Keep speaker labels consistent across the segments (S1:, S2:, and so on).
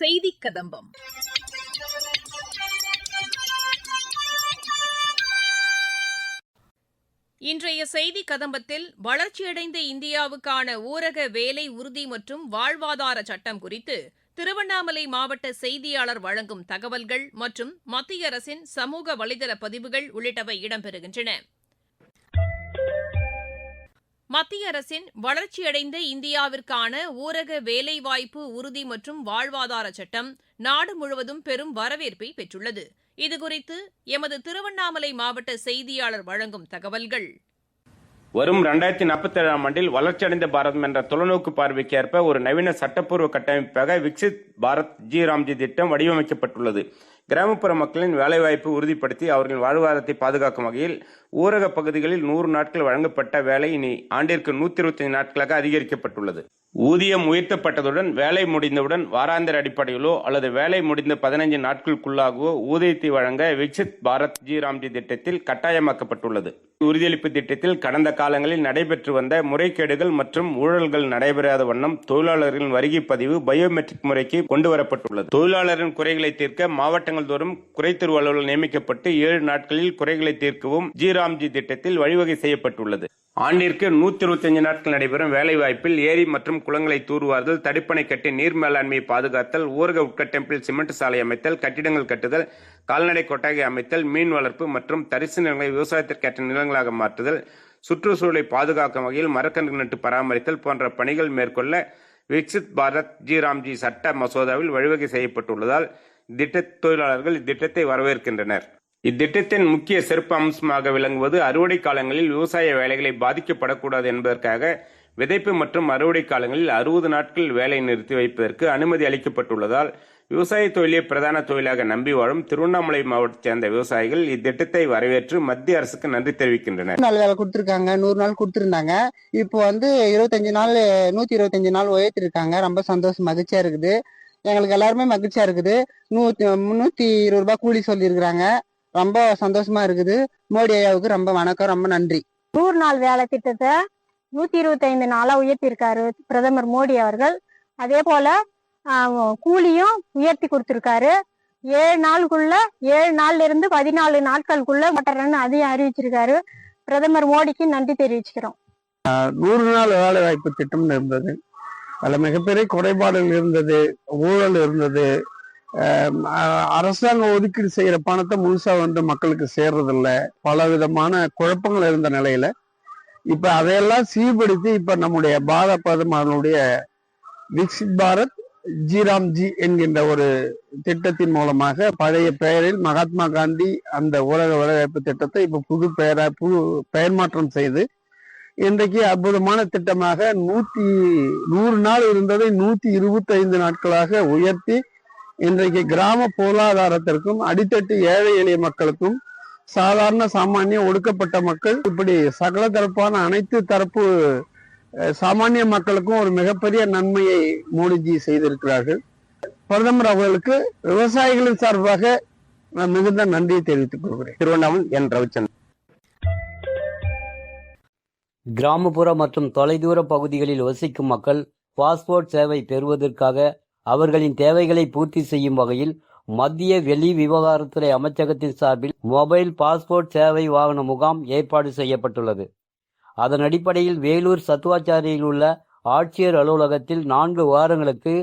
S1: செய்தி கதம்பம். இன்றைய செய்தி கதம்பத்தில் வளர்ச்சியடைந்த இந்தியாவுக்கான ஊரக வேலை உறுதி மற்றும் வாழ்வாதார சட்டம் குறித்து திருவண்ணாமலை மாவட்ட செய்தியாளர் வழங்கும் தகவல்கள் மற்றும் மத்திய அரசின் சமூக வலைதள பதிவுகள் உள்ளிட்டவை இடம்பெறுகின்றன. மத்திய அரசின் வளர்ச்சியடைந்த இந்தியாவிற்கான ஊரக வேலைவாய்ப்பு உறுதி மற்றும் வாழ்வாதார சட்டம் நாடு முழுவதும் பெரும் வரவேற்பை பெற்றுள்ளது. இதுகுறித்து எமது திருவண்ணாமலை மாவட்ட செய்தியாளர் வழங்கும் தகவல்கள்.
S2: வரும் ரெண்டாயிரத்தி நாற்பத்தி ஏழாம் ஆண்டில் வளர்ச்சியடைந்த பாரதம் என்ற தொலைநோக்கு பார்வைக்கு ஏற்ப ஒரு நவீன சட்டப்பூர்வ கட்டமைப்பாக விக்சித் பாரத் ஜி ராம்ஜி திட்டம் வடிவமைக்கப்பட்டுள்ளது. கிராமப்புற மக்களின் வேலைவாய்ப்பு உறுதிப்படுத்தி அவர்களின் வாழ்வாதாரத்தை பாதுகாக்கும் வகையில் ஊரக பகுதிகளில் நூறு நாட்கள் வழங்கப்பட்ட வேலை இனி ஆண்டிற்கு நூற்றி இருபத்தி நாட்களாக அதிகரிக்கப்பட்டுள்ளது. ஊதியம் உயர்த்தப்பட்டதுடன் வேலை முடிந்தவுடன் வாராந்திர அடிப்படையிலோ அல்லது வேலை முடிந்த பதினைஞ்சு நாட்களுக்குள்ளாகவோ ஊதியத்தை வழங்க விக்சித் பாரத் ஜி ராம்ஜி திட்டத்தில் கட்டாயமாக்கப்பட்டுள்ளது. உறுதியளிப்பு திட்டத்தில் கடந்த காலங்களில் நடைபெற்று வந்த முறைகேடுகள் மற்றும் ஊழல்கள் நடைபெறாத வண்ணம் தொழிலாளர்களின் வருகை பதிவு பயோமெட்ரிக் முறைக்கு கொண்டு வரப்பட்டுள்ளது தொழிலாளரின் குறைகளை தீர்க்க மாவட்டங்கள் தோறும் குறைத்தீர்வு அலுவலர்கள் நியமிக்கப்பட்டு ஏழு நாட்களில் குறைகளை தீர்க்கவும் ஜி ராம்ஜி திட்டத்தில் வழிவகை செய்யப்பட்டுள்ளது. ஆண்டிற்கு நூத்தி இருபத்தஞ்சு நாட்கள் நடைபெறும் வேலைவாய்ப்பில் ஏரி மற்றும் குளங்களை தூர்வாறுதல் தடுப்பணை கட்டி நீர் மேலாண்மையை பாதுகாத்தல் ஊரக உட்கட்டமைப்பில் சிமெண்ட் சாலை அமைத்தல் கட்டிடங்கள் கட்டுதல் கால்நடை கொட்டகை அமைத்தல் மீன் வளர்ப்பு மற்றும் தரிசு நிலங்களை விவசாயத்திற்கேற்ற நிலங்களாக மாற்றுதல் சுற்றுச்சூழலை பாதுகாக்கும் வகையில் மரக்கன்று நட்டு பராமரித்தல் போன்ற பணிகள் மேற்கொள்ள விக்சித் பாரத் ஜி ராம்ஜி சட்ட மசோதாவில் வழிவகை செய்யப்பட்டுள்ளதால் திட்ட தொழிலாளர்கள் இத்திட்டத்தை வரவேற்கின்றனர். இத்திட்டத்தின் முக்கிய சிறப்பு அம்சமாக விளங்குவது அறுவடை காலங்களில் விவசாய வேலைகளை பாதிக்கப்படக்கூடாது என்பதற்காக விதைப்பு மற்றும் அறுவடை காலங்களில் அறுபது நாட்கள் வேலை நிறுத்தி வைப்பதற்கு அனுமதி அளிக்கப்பட்டுள்ளதால் விவசாய தொழிலை பிரதான தொழிலாக நம்பி வாழும் திருவண்ணாமலை மாவட்டத்தை சேர்ந்த விவசாயிகள் இத்திட்டத்தை வரவேற்று மத்திய அரசுக்கு நன்றி தெரிவிக்கின்றனர்.
S3: நாள் வேலை கொடுத்துருக்காங்க. நூறு நாள் கொடுத்துருந்தாங்க. இப்போ வந்து இருபத்தஞ்சு நாள் நூத்தி இருபத்தஞ்சு நாள் உயர்த்திருக்காங்க. ரொம்ப சந்தோஷம் மகிழ்ச்சியா இருக்குது. எங்களுக்கு எல்லாருமே மகிழ்ச்சியா இருக்குது. நூத்தி முன்னூத்தி இருபது ரூபாய் கூலி சொல்லியிருக்கிறாங்க. ரொம்ப சந்தோஷமா இருக்குது. மோடி ஐயாவுக்கு ரொம்ப வணக்கம் ரொம்ப நன்றி.
S4: நூறு நாள் வேலை திட்டத்தை நூத்தி இருபத்தைந்து நாளா உயர்த்தியிருக்காரு பிரதமர் மோடி அவர்கள். அதே போல ஆஹ், கூலியும் உயர்த்தி கொடுத்திருக்காரு. ஏழு நாளுக்குள்ள ஏழு நாள்ல இருந்து பதினாலு நாட்களுக்குள்ள மட்டரன்னு அதையும் அறிவிச்சிருக்காரு பிரதமர் மோடிக்கு நன்றி தெரிவிச்சுக்கிறோம்.
S5: நூறு நாள் வேலை வாய்ப்பு திட்டம் இருந்தது. அதுல மிகப்பெரிய குறைபாடுகள் இருந்தது ஊழல் இருந்தது அரசாங்கம் ஒதுக்கீடு செய்யற பணத்தை முழுசா வந்து மக்களுக்கு சேர்றதில்ல. பல விதமான குழப்பங்கள் இருந்த நிலையில இப்ப அதையெல்லாம் சீர்படுத்தி இப்ப நம்முடைய பாரத பிரதமருடைய விக்சித் பாரத் ஜிராம்ஜி என்கின்ற ஒரு திட்டத்தின் மூலமாக பழைய பெயரில் மகாத்மா காந்தி அந்த ஊரக வரவேற்பு திட்டத்தை இப்ப புது பெயரா புது பெயர் மாற்றம் செய்து இன்றைக்கு அற்புதமான திட்டமாக நூத்தி நூறு நாள் இருந்ததை நூத்தி இருபத்தி ஐந்து நாட்களாக உயர்த்தி இன்றைக்கு கிராம பொருளாதாரத்திற்கும் அடித்தட்டு ஏழை எளிய மக்களுக்கும் சாதாரண சாமானிய ஒடுக்கப்பட்ட மக்கள் இப்படி சகல தரப்பான அனைத்து தரப்பு சாமானிய மக்களுக்கும் ஒரு மிகப்பெரிய நன்மையை மோடிஜி செய்திருக்கிறார்கள். பிரதமர் அவர்களுக்கு விவசாயிகளின் சார்பாக நான் மிகுந்த நன்றியை தெரிவித்துக் கொள்கிறேன்.
S2: திருவண்ணாமலை என் ரவிச்சந்திரன்.
S6: கிராமப்புற மற்றும் தொலைதூர பகுதிகளில் வசிக்கும் மக்கள் பாஸ்போர்ட் சேவை பெறுவதற்காக அவர்களின் தேவைகளை பூர்த்தி செய்யும் வகையில் மத்திய வெளி விவகாரத்துறை அமைச்சகத்தின் சார்பில் மொபைல் பாஸ்போர்ட் சேவை வாகன முகாம் ஏற்பாடு செய்யப்பட்டுள்ளது. அதன் அடிப்படையில் வேலூர் சத்துவாச்சாரியில் உள்ள ஆட்சியர் அலுவலகத்தில் நான்கு வாரங்களுக்கு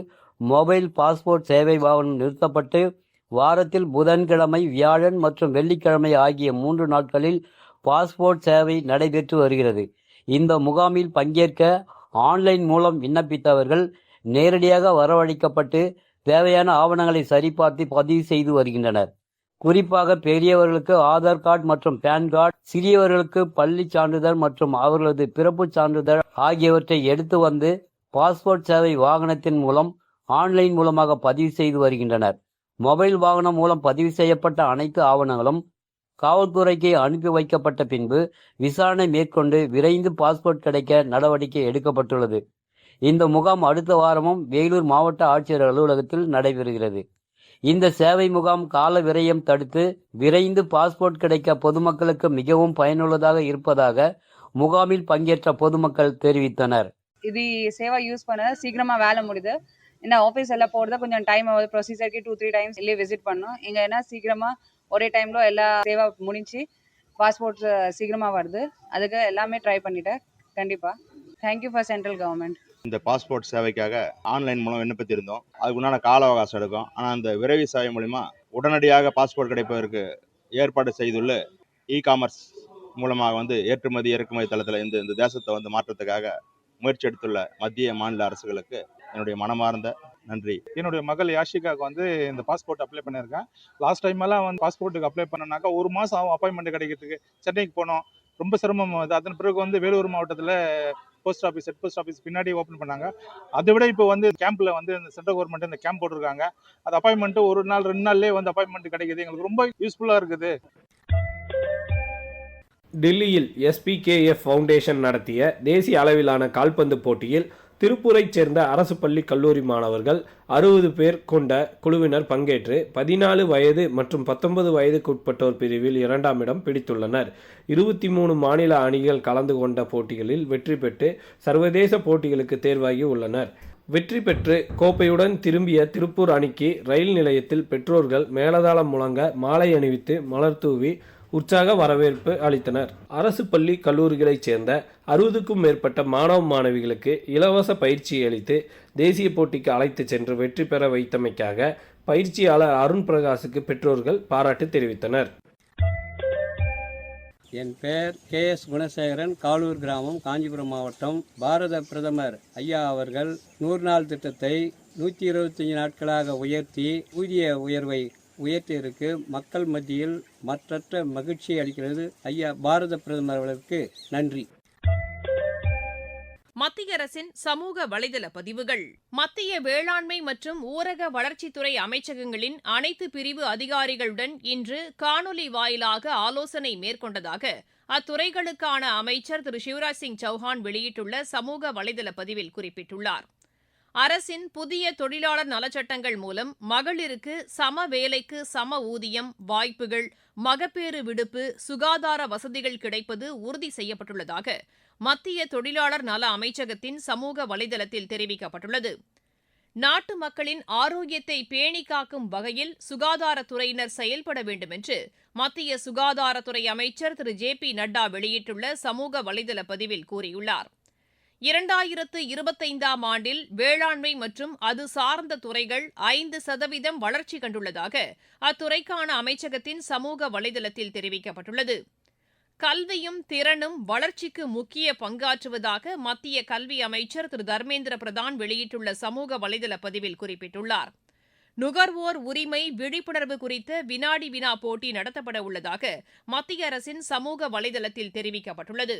S6: மொபைல் பாஸ்போர்ட் சேவை வாகனம் நிறுத்தப்பட்டு வாரத்தில் புதன்கிழமை வியாழன் மற்றும் வெள்ளிக்கிழமை ஆகிய மூன்று நாட்களில் பாஸ்போர்ட் சேவை நடைபெற்று வருகிறது. இந்த முகாமில் பங்கேற்க ஆன்லைன் மூலம் விண்ணப்பித்தவர்கள் நேரடியாக வரவழைக்கப்பட்டு தேவையான ஆவணங்களை சரிபார்த்து பதிவு செய்து வருகின்றனர். குறிப்பாக பெரியவர்களுக்கு ஆதார் கார்டு மற்றும் பேன் கார்டு சிறியவர்களுக்கு பள்ளி சான்றிதழ் மற்றும் அவர்களது பிறப்புச் சான்றிதழ் ஆகியவற்றை எடுத்து வந்து பாஸ்போர்ட் சேவை வாகனத்தின் மூலம் ஆன்லைன் மூலமாக பதிவு செய்து வருகின்றனர். மொபைல் வாகனம் மூலம் பதிவு செய்யப்பட்ட அனைத்து ஆவணங்களும் காவல்துறைக்கு அனுப்பி வைக்கப்பட்ட பின்பு விசாரணை மேற்கொண்டு விரைந்து பாஸ்போர்ட் கிடைக்க நடவடிக்கை எடுக்கப்பட்டுள்ளது. இந்த முகாம் அடுத்த வாரமும் வேலூர் மாவட்ட ஆட்சியர் அலுவலகத்தில் நடைபெறுகிறது. இந்த சேவை முகாம் கால விரயம் தடுத்து விரைந்து பாஸ்போர்ட் கிடைக்க பொதுமக்களுக்கு மிகவும் பயனுள்ளதாக இருப்பதாக முகாமில் பங்கேற்ற பொதுமக்கள் தெரிவித்தனர்.
S7: இது சேவா யூஸ் பண்ண சீக்கிரமா வேலை முடியுது. இந்த ஆஃபீஸ் எல்லாம் போகிறது கொஞ்சம் டைம் ஆகுது. ப்ரொசீஜருக்கு டூ த்ரீ டைம்ஸ் இல்லையே விசிட் பண்ணோம் இங்கே என்ன சீக்கிரமாக ஒரே டைமில் எல்லா சேவா முடிஞ்சு பாஸ்போர்ட் சீக்கிரமாக வருது. அதுக்கு எல்லாமே ட்ரை பண்ணிட்டேன். கண்டிப்பாக thank you for central government
S8: இந்த பாஸ்போர்ட் சேவைக்காக ஆன்லைன் மூலம் விண்ணப்பித்திருந்தோம். அதுக்கு உண்டான கால அவகாசம் எடுக்கும். ஆனால் அந்த விரைவு சேவை மூலிமா உடனடியாக பாஸ்போர்ட் கிடைப்பதற்கு ஏற்பாடு செய்துள்ள இ காமர்ஸ் மூலமாக வந்து ஏற்றுமதி இறக்குமதி தளத்தில் இந்த இந்த தேசத்தை வந்து மாற்றத்துக்காக முயற்சி எடுத்துள்ள மத்திய மாநில அரசுகளுக்கு என்னுடைய மனமார்ந்த நன்றி.
S9: என்னுடைய மகள் யாஷிகாவுக்கு வந்து இந்த பாஸ்போர்ட் அப்ளை பண்ணியிருக்கேன். லாஸ்ட் டைம் எல்லாம் வந்து பாஸ்போர்ட்டுக்கு அப்ளை பண்ணனாக்கா ஒரு மாதம் ஆகும் அப்பாயின்மெண்ட் கிடைக்கிறதுக்கு சென்னைக்கு போனோம். ரொம்ப சிரமம். அது அதன் பிறகு வந்து வேலூர் மாவட்டத்தில் post office head post office பின்னாடி ஓப்பன் பண்ணாங்க. அதை விட இப்போ வந்து கேம்பில் வந்து இந்த சென்ட்ரல் கவர்மெண்ட் இந்த கேம்ப் போட்டிருக்காங்க. அது அப்பாயின்மெண்ட் ஒரு நாள் ரெண்டு நாள்லேயே வந்து அப்பாயின்மெண்ட் கிடைக்குது. எங்களுக்கு ரொம்ப யூஸ்ஃபுல்லாக இருக்குது.
S10: டில்லியில் எஸ்பிகேஎஃப் ஃபவுண்டேஷன் நடத்திய தேசிய அளவிலான கால்பந்து போட்டியில் திருப்பூரைச் சேர்ந்த அரசு பள்ளி கல்லூரி மாணவர்கள் அறுபது பேர் கொண்ட குழுவினர் பங்கேற்று பதினாலு வயது மற்றும் பத்தொன்பது வயதுக்கு உட்பட்டோர் பிரிவில் இரண்டாம் இடம் பிடித்துள்ளனர். இருபத்தி மூணு மாநில அணிகள் கலந்து கொண்ட போட்டிகளில் வெற்றி பெற்று சர்வதேச போட்டிகளுக்கு தேர்வாகி உள்ளனர். வெற்றி பெற்று கோப்பையுடன் திரும்பிய திருப்பூர் அணிக்கு ரயில் நிலையத்தில் பெற்றோர்கள் மேலதாளம் முழங்க மாலை அணிவித்து மலர் தூவி உற்சாக வரவேற்பு அளித்தனர். அரசு பள்ளி கல்லூரிகளைச் சேர்ந்த அறுபதுக்கும் மேற்பட்ட மாணவ மாணவிகளுக்கு இலவச பயிற்சி அளித்து தேசிய போட்டிக்கு அழைத்து சென்று வெற்றி பெற வைத்தமைக்காக பயிற்சியாளர் அருண் பிரகாஷுக்கு பெற்றோர்கள் பாராட்டு தெரிவித்தனர்.
S11: என் பெயர் கே எஸ் குணசேகரன். காலூர் கிராமம் காஞ்சிபுரம் மாவட்டம். பாரத பிரதமர் ஐயா அவர்கள் நூறு நாள் திட்டத்தை நூற்றி இருபத்தஞ்சி நாட்களாக உயர்த்தி ஊதிய உயர்வை உயர்த்தியிருக்கு. மக்கள் மத்தியில் மற்றற்ற மகிழ்ச்சி அளிக்கிறது. ஐயா பாரத பிரதமர் அவர்களுக்கு நன்றி.
S1: மத்திய அரசின் சமூக வலைதள பதிவுகள். மத்திய வேளாண்மை மற்றும் ஊரக வளர்ச்சித்துறை அமைச்சகங்களின் அனைத்து பிரிவு அதிகாரிகளுடன் இன்று காணொலி வாயிலாக ஆலோசனை மேற்கொண்டதாக அத்துறைகளுக்கான அமைச்சர் திரு. சிவராஜ் சிங் சௌஹான் வெளியிட்டுள்ள சமூக வலைதள பதிவில் குறிப்பிட்டுள்ளார். அரசின் புதிய தொழிலாளர் நலச்சட்டங்கள் மூலம் மகளிருக்கு சம வேலைக்கு சம ஊதியம் வாய்ப்புகள் மகப்பேறு விடுப்பு சுகாதார வசதிகள் கிடைப்பது உறுதி செய்யப்பட்டுள்ளதாக மத்திய தொழிலாளர் நல அமைச்சகத்தின் சமூக வலைதளத்தில் தெரிவிக்கப்பட்டுள்ளது. நாட்டு மக்களின் ஆரோக்கியத்தை பேணி காக்கும் வகையில் சுகாதாரத்துறையினர் செயல்பட வேண்டும் என்று மத்திய சுகாதாரத்துறை அமைச்சர் திரு ஜே பி நட்டா வெளியிட்டுள்ள சமூக வலைதள பதிவில் கூறியுள்ளார். இரண்டாயிரத்து இருபத்தைந்தாம் ஆண்டில் வேளாண்மை மற்றும் அது சார்ந்த துறைகள் ஐந்து சதவீதம் வளர்ச்சி கண்டுள்ளதாக அத்துறைக்கான அமைச்சகத்தின் சமூக வலைதளத்தில் தெரிவிக்கப்பட்டுள்ளது. கல்வியும் திறனும் வளர்ச்சிக்கு முக்கிய பங்காற்றுவதாக மத்திய கல்வி அமைச்சர் திரு. தர்மேந்திர பிரதான் வெளியிட்டுள்ள சமூக வலைதள பதிவில் குறிப்பிட்டுள்ளார். நுகர்வோர் உரிமை விழிப்புணர்வு குறித்த வினாடி வினா போட்டி நடத்தப்பட உள்ளதாக மத்திய அரசின் சமூக வலைதளத்தில் தெரிவிக்கப்பட்டுள்ளது.